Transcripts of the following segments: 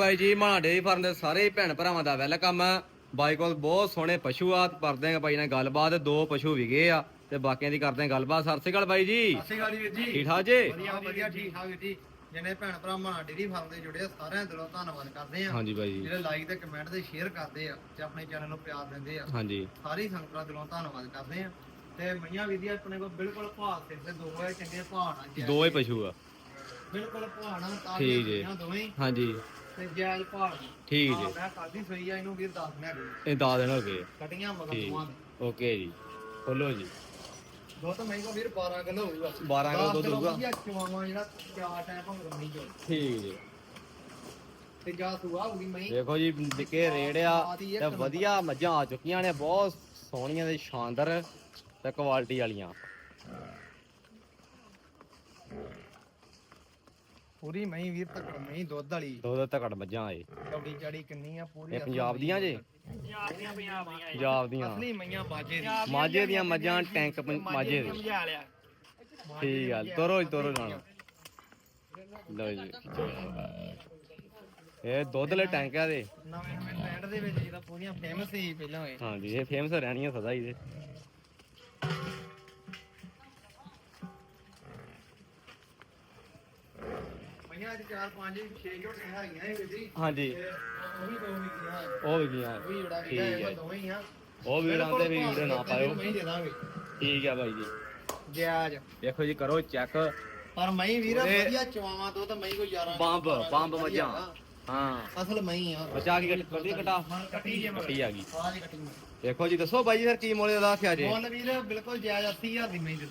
ਭਾਈ ਜੀ ਮਾਣਾ dairy farm ਦੇ ਸਾਰੇ ਭੈਣ ਭਰਾਵਾਂ ਦਾ ਵੈਲਕਮ। ਬਾਈ ਕੋਲ ਬਹੁਤ ਸੋਹਣੇ ਪਸ਼ੂ ਆ ਕਰਦੇ ਆ ਬਾਈ ਨਾਲ ਗੱਲਬਾਤ ਦੋ ਪਸ਼ੂ ਵਿਗੇ ਆ ਤੇ ਬਾਕੀਆਂ ਦੀ ਕਰਦੇ ਆ ਗੱਲਬਾਤ। ਸਤਿ ਸ਼੍ਰੀ ਅਕਾਲ ਬਾਈ ਜੀ। ਸਤਿ ਸ਼੍ਰੀ ਅਕਾਲ ਜੀ ਵੀਰ ਜੀ। ਠੀਕ ਠਾਕ ਜੀ? ਵਧੀਆ ਵਧੀਆ ਠੀਕ ਠਾਕ ਵੀਰ ਜੀ। ਜਿਹਨੇ ਭੈਣ ਭਰਾ ਮਾਣਾ ਡੇਰੀ ਫਾਰਮ ਦੇ ਜੁੜੇ ਆ, ਸਾਰਿਆਂ ਦਿਲੋਂ ਧੰਨਵਾਦ ਕਰਦੇ ਆ। ਹਾਂਜੀ ਬਾਈ ਜੀ। ਜਿਹੜੇ ਲਾਈਕ ਤੇ ਕਮੈਂਟ ਤੇ ਸ਼ੇਅਰ ਕਰਦੇ ਆ ਤੇ ਆਪਣੇ ਚੈਨਲ ਨੂੰ ਪਿਆਰ ਦਿੰਦੇ ਆ। ਹਾਂਜੀ। ਸਾਰੀ ਸੰਗਤਾਂ ਦਿਲੋਂ ਧੰਨਵਾਦ ਕਰਦੇ ਆ। ਤੇ ਮਈਆਂ ਜੀ ਆਪਣੇ ਕੋਲ ਬਿਲਕੁਲ ਭਾਅ ਤੇ ਦੋ ਹੈ ਚੰਗੇ ਭਾਅ ਨਾਲ ਜਾਇਜ਼। ਦੋ ਹੀ ਪਸ਼ੂ ਆ। ਬਿਲਕੁਲ ਭਾਅ ਨਾਲ ਤਾਂ ਠੀਕ ਜੀ। ਦੋਵੇਂ। ਹਾਂਜੀ। ਤੇ। ਠੀਕ ਹਾਂ, ਜੀ। ਮੈਂ ਕਾਦੀ ਸੋਈ ਆ ਇਹਨੂੰ ਵੀਰ ਦੱਸ ਮੈਂ ਇਹ 10 ਦਿਨ ਹੋ ਗਏ ਕਟੀਆਂ ਮਗਰ ਠੀਕ। ਦੋਵਾਂ ਦੇ ਓਕੇ ਜੀ। ਖੋਲੋ ਜੀ। ਦੋ ਤਾਂ ਮਹਿੰਗਾ ਵੀਰ 12 ਕਿਲੋ ਹੋਊਗਾ। 12 ਕਿਲੋ ਦੁੱਧ ਹੋਊਗਾ। ਵਧੀਆ ਚਵਾਵਾਂ ਜਿਹੜਾ ਚਾਰ ਟਾਈਮ ਭੰਗ ਰਮਣੀ ਜੋ ਠੀਕ ਜੀ। ਤੇ ਜਾ ਸੁਆ ਹੋਊਗੀ ਮਹੀਂ। ਦੇਖੋ ਜੀ ਨਿੱਕੇ ਰੇੜ ਆ ਤੇ ਵਧੀਆ ਮੱਝਾਂ ਆ ਚੁੱਕੀਆਂ ਨੇ ਬਹੁਤ ਸੋਹਣੀਆਂ ਤੇ ਸ਼ਾਨਦਾਰ ਤੇ ਕੁਆਲਿਟੀ ਵਾਲੀਆਂ। ਪੂਰੀ ਮਹੀਂ ਵੀਰ ਤੱਕ ਮਹੀਂ ਦੁੱਧ ਵਾਲੀ। ਦੋ ਤਕੜ ਮੱਝਾਂ ਆਏ ਚੌੜੀ ਚਾੜੀ ਕਿੰਨੀ ਆ ਪੂਰੀ ਇਹ ਪੰਜਾਬ ਦੀਆਂ ਜੇ? ਪੰਜਾਬ ਦੀਆਂ ਅਸਲੀ ਮਈਆਂ ਬਾਜੇ ਦੀ। ਮਾਝੇ ਦੀਆਂ ਮੱਝਾਂ ਟੈਂਕ ਪੰ- ਮਾਝੇ ਦੇ। ਠੀਕ ਆ ਤੋਰੋ ਜੀ ਤੋਰੋ ਜਾਣਾ। ਲਓ ਜੀ। ਇਹ ਦੁੱਧ ਲੈ ਟੈਂਕ ਆ ਦੇ ਨਵੇਂ ਨਵੇਂ ਦੇ ਵਿੱਚ ਜਿਹੜਾ ਪੂਰੀਆਂ ਫੇਮਸ ਸੀ ਪਹਿਲਾਂ ਹੋਏ ਹਾਂਜੀ ਇਹ ਫੇਮਸ ਰਹਿਣੀਆਂ ਸਦਾ ਹੀ ਦੇ ਮਈਆਂ ਅੱਜ ਚਾਰ ਪੰਜ ਛੇ ਝੋਟੀਆਂ ਹੈਗੀਆਂ ਇਹ ਹਾਂਜੀ। ਉਹ ਵੀ ਦੋ ਗਿਆ ਉਹ ਵੀ ਗਈਆਂ। ਉਹ ਵੀ ਜਿਹੜਾ ਠੀਕ ਵੀਗਾ ਹੈ ਇਹ ਦੋਵੇਂ ਹੀ ਆ। ਉਹ ਵੀਰਾਂ ਤੇ ਵੀ ਵੀਡੀਓ ਨਾ ਪਾਇਓ। ਮਹੀਂ ਦੇ ਦਾਂਗੇ। ਠੀਕ ਆ ਬਾਈ ਜੀ। ਜਾਜ ਦੇਖੋ ਜੀ ਕਰੋ ਚੈੱਕ ਪਰ ਮਹੀਂ ਵੀਰ ਵਧੀਆ ਚਵਾਵਾਂ ਤੋਂ ਤਾਂ ਮਹੀਂ ਕੋਈ 11 ਬੰਬ ਬੰਬ ਮੱਝਾਂ ਹਾਂ। ਅਸਲ ਮਹੀਂ ਆ। ਬਚਾ ਕੇ ਕੱਟੀ ਕਟਾ। ਕੱਟੀ ਜੇ ਕੱਟੀ ਆ ਗਈ। ਕੱਟੀ। ਦੇਖੋ ਜੀ ਦੱਸੋ ਬਾਈ ਜੀ ਫਿਰ ਕੀ ਮੁੱਲ ਦਾ ਆਖਿਆ ਜੇ? ਮੁੱਲ ਵੀਰ ਬਿਲਕੁਲ ਜਾਇਜ਼ 80000 ਦੀ ਮਹੀਂ ਦੇ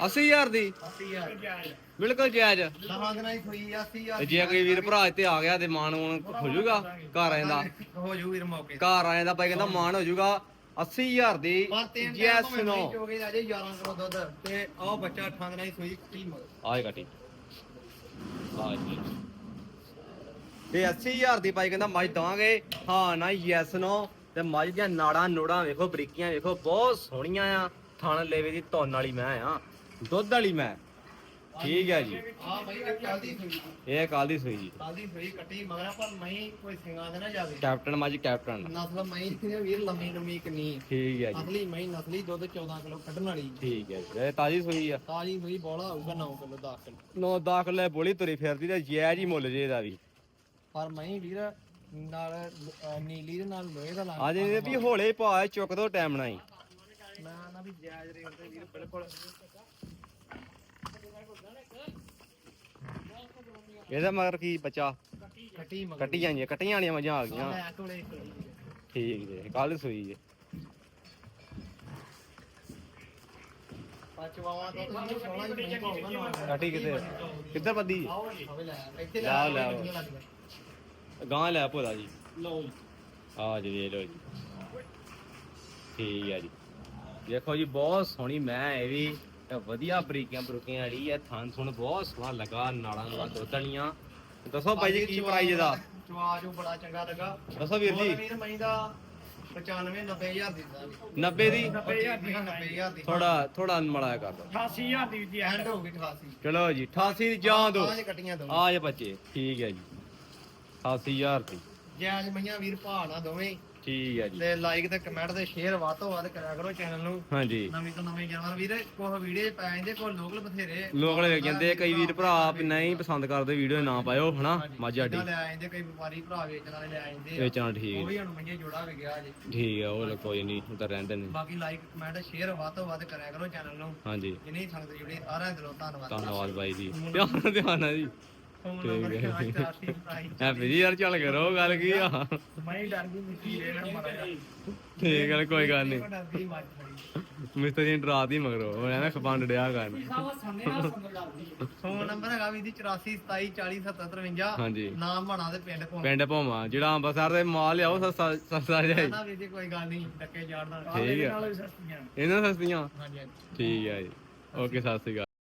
80000 ਦੀ? 80000 ਬਿਲਕੁਲ ਜਾਇਜ਼। ਦਹਾਂ ਦਿਨਾਂ ਹੀ ਹੋਈ 80000 ਤੇ ਜੇ ਕੋਈ ਵੀਰ ਭਰਾ ਇੱਥੇ ਆ ਗਿਆ ਤੇ ਮਾਨ ਹੁਣ ਹੋ ਜਾਊਗਾ ਘਰ ਆਏ ਦਾ। ਹੋ ਜੂ ਵੀਰ ਮੌਕੇ। ਘਰ ਆਏ ਦਾ ਬਾਈ ਕਹਿੰਦਾ ਮਾਨ ਹੋ ਜਾਊਗਾ 80000 ਦੀ ਟਾਈਮ ਨੋ ਚੋਗੇ ਜਾ ਜੇ 11 ਕਿਲੋ ਦੁੱਧ। ਤੇ ਆਹ ਬੱਚਾ 8 ਦਿਨਾਂ ਹੀ ਸੂਈ ਕੀ ਮਗਰ। ਆਏ ਕੱਟੀ ਆ ਜੀ ਤੇ 80000 ਦੀ ਬਾਈ ਕਹਿੰਦਾ ਮੱਝ ਦਵਾਂਗੇ। ਹਾਂ ਨਾ ਯੈਸ ਨੋ ਤੇ ਮੱਝ ਦੀਆਂ ਨਾੜਾਂ ਨੋੜਾਂ ਵੇਖੋ ਬਰੀਕੀਆਂ ਵੇਖੋ ਬਹੁਤ ਸੋਹਣੀਆਂ ਆ। ਥਣ ਲੇਵੇ ਦੀ ਧੁੰਨ ਵਾਲੀ ਮੈਂ ਆ। ਦੁੱਧ ਵਾਲੀ ਮੈਂ। ਠੀਕ ਹੈ ਜੀ। ਦੀ ਸੂਈ ਇਹ ਕੱਲ ਦੀ ਸੂਈ ਜੀ। ਕੱਲ ਦੀ ਸੂਈ ਕੱਟੀ ਮਗਰ ਪਰ ਮਹੀਂ ਕੋਈ ਸਿੰਘਾਂ ਦੇ ਨਾ ਜਾਵੇ। ਕੈਪਟਨ ਮੱਝ ਕੈਪਟਨ। ਨਸਲ ਮਹੀਂ ਦੀ ਵੀਰ ਲੰਮੀ ਲੰਮੀ ਕਿੰਨੀ। ਠੀਕ ਹੈ ਜੀ। ਅਸਲੀ ਮਹੀਂ ਨਸਲੀ ਦੁੱਧ 14 ਕਿਲੋ ਕੱਢਣ ਵਾਲੀ। ਠੀਕ ਹੈ ਜੀ। ਇਹ ਤਾਜੀ ਸੂਈ ਆ। ਤਾਜੀ ਸੂਈ ਬੋਲਾ ਹੋਊਗਾ 9 ਕਿਲੋ 10 ਕਿਲੋ। ਨੋ ਦਾਖਲੇ ਬੋਲੀ ਤੁਰੀ ਫਿਰਦੀ ਤੇ ਜਾਇਜ਼ ਹੀ ਮੁੱਲ ਜੇ ਇਹਦਾ ਵੀ। ਪਰ ਮਹੀਂ ਵੀਰ ਨਾਲ ਨੀਲੀ ਦੇ ਨਾਲ ਲੋਹੇ ਦਾ ਲਾ ਆ ਜੇ ਵੀ ਹੋਲੇ ਪਾ ਚੁੱਕ ਦੋ ਟਾਈਮ ਨਾਲ ਹੀ। ਮੈਂ ਨਾ ਵੀ ਜਾਇਜ਼ ਰੇਟ ਤੇ ਵੀਰ ਬਿਲਕੁਲ। ਇਹਦਾ ਮਗਰ ਕੀ ਬੱਚਾ? ਕੱਟੀ ਮਗਰ। ਕੱਟੀਆਂ ਜੀ ਕੱਟੀਆਂ ਵਾਲੀਆਂ ਮੱਝਾਂ ਆ ਗਈਆਂ। ਮੈਂ ਕੋਲੇ ਕੋਲੇ ਠੀਕ ਜੀ ਕੱਲ ਸੂਈ ਜੀ। ਪਚਵਾਵਾਂ ਤੋਂ ਤੁਸੀਂ ਸੋਹਣਾ ਜਿਹਾ ਮਹੀਂ ਪਾਉਗਾ ਨਾ ਕੱਟੀ ਕਿਤੇ ਕਿੱਧਰ ਬੱਦੀ ਹੋਵੇ ਲੈ ਇੱਥੇ ਲੈ ਆਓ, ਲੈ ਆਓ। ਵਧੀਆ ਲੱਗਦਾ। ਗਾਂ ਲੈ ਭੋਲਾ ਜੀ। ਆ ਜੀ ਲਓ ਜੀ। ਠੀਕ ਹੈ ਜੀ। ਦੇਖੋ ਜੀ ਬਹੁਤ ਸੋਹਣੀ ਮੈਂ ਇਹ ਵੀ ਵਧੀਆ ਬਰੀਕੀਆਂ ਬਰੂਕੀਆਂ ਵਾਲੀ ਹੈ ਥਣ ਥੁਣ ਬਹੁਤ ਸੋਹਣਾ ਲੱਗਾ ਨਾਲਾਂ ਨਾਲ ਦੁੱਧਣੀਆਂ ਦੱਸੋ ਬਾਈ ਜੀ ਕੀ ਪ੍ਰਾਈਸ ਇਹਦਾ? ਚਵਾ ਜੋ ਬੜਾ ਚੰਗਾ ਲੱਗਾ। ਦੱਸੋ ਵੀਰ ਜੀ। ਵੀਰ ਮਹੀਂ ਦਾ 95 90000 ਦਿੱਤਾ। 90 ਦੀ? 90000 ਦੀ 90000 ਦੀ। ਥੋੜਾ ਥੋੜਾ ਮੜਾਇਆ ਕਰ ਦੋ 88000 ਦੀ ਦੀ ਐਂਡ ਹੋ ਗਈ 88 ਚਲੋ ਜੀ 88 ਦੀ ਜਾਂ ਦੋ ਆਹ ਜੇ ਕੱਟੀਆਂ ਦੋ ਆ ਜੇ ਬੱਚੇ ਠੀਕ ਹੈ ਜੀ। 88000 ਦੀ। ਜੈਜ ਮਈਆਂ ਵੀਰ ਨਾ ਦੋਵੇਂ। ਠੀਕ ਹੈ ਜੀ। ਤੇ ਲਾਈਕ ਤੇ ਕਮੈਂਟ ਤੇ ਸ਼ੇਅਰ ਵੱਧ ਤੋਂ ਵੱਧ ਕਰਿਆ ਕਰੋ ਚੈਨਲ ਨੂੰ। ਹਾਂਜੀ। ਨਵੀਂ ਤੋਂ ਨਵੇਂ ਜਾਨਵਰ ਵੀਰ ਕੋਹ ਵੀਡੀਓ ਪੈ ਜਾਂਦੇ ਕੋਲ ਲੋਕਲ ਬਥੇਰੇ। ਲੋਕ ਲੈ ਜਾਂਦੇ ਕਈ ਵੀਰ ਭਰਾ ਵੀ ਨਹੀਂ ਪਸੰਦ ਕਰਦੇ ਵੀਡੀਓ ਨਾ ਪਾਇਓ ਹਨਾ ਮੱਝ ਆਡੀ ਲੈ ਆਉਂਦੇ ਕਈ ਵਪਾਰੀ ਭਰਾ ਵੇਚਣ ਵਾਲੇ ਲੈ ਆਉਂਦੇ ਆ। ਵੇਚਣਾ ਠੀਕ। ਉਹ ਵੀ ਹੁਣ ਮਈਆਂ ਜੋੜਾ ਵੀ ਗਿਆ ਜੀ। ਠੀਕ ਹੈ ਉਹ ਕੋਈ ਨਹੀਂ ਉਹ ਤਾਂ ਰਹਿੰਦੇ ਨੇ। ਬਾਕੀ ਲਾਈਕ ਕਮੈਂਟ ਸ਼ੇਅਰ ਵੱਧ ਤੋਂ ਵੱਧ ਕਰਿਆ ਕਰੋ ਚੈਨਲ ਨੂੰ। ਹਾਂਜੀ। ਜਿੰਨੀ ਸੰਗਤ ਜੁੜੀ ਸਾਰਿਆਂ ਦਿਲੋਂ ਧੰਨਵਾਦ। ਧੰਨਵਾਦ ਬਾਈ ਜੀ। ਧਿਆਨ ਧਿਆਨ ਜੀ। ਫੋਨ ਨੰਬਰ ਹੈ। ਚਾਰਟੀ ਪ੍ਰਾਈਸ ਹੈਪੀ ਜੀ ਯਾਰ ਚੱਲ ਕਰੋ ਗੱਲ ਕੀ ਆ? ਮੈਂ ਡਰ ਗਈ ਮਿੱਟੀ ਦੇ ਨਾ ਮਰਾ ਠੀਕ ਹੈ ਕੋਈ ਗੱਲ ਨਹੀਂ। ਡਰ ਗਈ ਮਿਸਤਰੀ ਨੇ ਡਰਾ ਦੀ ਮਗਰੋਂ ਉਹ ਐਵੇਂ ਖਪੰਡ ਡਿਆ ਕਰਨ। ਫੋਨ ਨੰਬਰ ਹੈਗਾ ਵੀ ਦੀ 84 27 40 77 53 ਹਾਂਜੀ। ਨਾਮ ਬਣਾ ਦੇ ਪਿੰਡ ਕੋਲ ਪਿੰਡ ਭੋਮਾ ਜਿਹੜਾ ਅੰਬਰਸਰ ਦੇ ਮਾਲ ਲਿਆਓ ਸਸਤਾ ਸਸਤਾ ਜਾਈ ਨਾ ਵੀ ਦੀ ਕੋਈ ਗੱਲ ਨਹੀਂ ਟੱਕੇ ਜਾੜਦਾ ਠੀਕ ਹੈ ਨਾਲ ਵੀ ਸਸਤੀਆਂ। ਇਹਨਾਂ ਸਸਤੀਆਂ? ਹਾਂਜੀ ਹਾਂਜੀ। ਠੀਕ ਹੈ ਜੀ। ਓਕੇ ਸਤਿ ਸ਼੍ਰੀ ਅਕਾਲ।